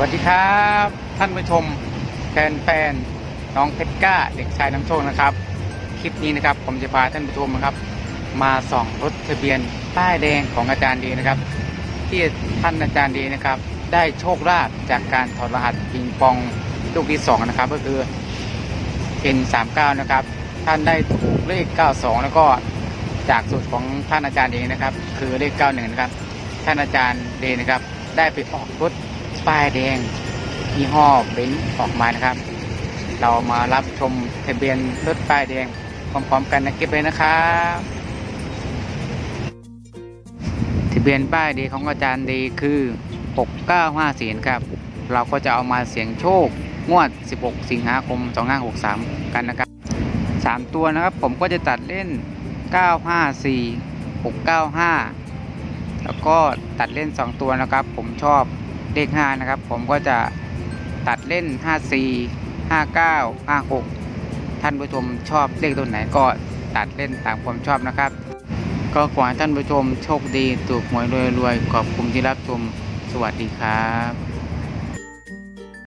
สวัสดีครับ ท่านผู้ชมแฟนแฟนๆน้องเพชรก้าเด็กชายน้ำโชคนะครับ คลิปนี้นะครับผมจะพาท่านผู้ชมนะครับ มาส่องรถทะเบียนป้ายแดงของอาจารย์ดีนะครับ ที่ท่านอาจารย์ดีนะครับ ได้โชคลาภจากการถอดรหัสปิงปองลูกที่สองนะครับ ก็คือ N39 นะครับ ท่านได้ถูกเลข 92 แล้วก็จากสูตรของท่านอาจารย์เองนะครับ คือเลข 91 นะครับ ท่านอาจารย์เดนะครับ ได้ไปออกรถ ป้ายแดงยี่ห้อเบนซ์ออกมานะครับ เรามารับชมทะเบียนรถป้ายแดงพร้อมๆกันนะเก็บเลยนะครับทะเบียนป้ายดงของอาจารย์ดีคือ 6954ครับ เราก็จะเอามาเสี่ยงโชคงวด 16 สิงหาคม 2563 กันนะครับ 3 ตัวนะครับผมก็จะตัดเล่น 954 695 แล้วก็ตัดเล่น 2 ตัวนะครับ ผมชอบ เลข 5 นะครับ ผมก็จะตัดเล่น 54 59 56 ท่านผู้ชมชอบเลขตัวไหนก็ตัดเล่นตามความชอบนะครับ ก็ขอให้ท่านผู้ชมโชคดีถูกหวยรวยๆขอบคุณที่รับชมสวัสดีครับ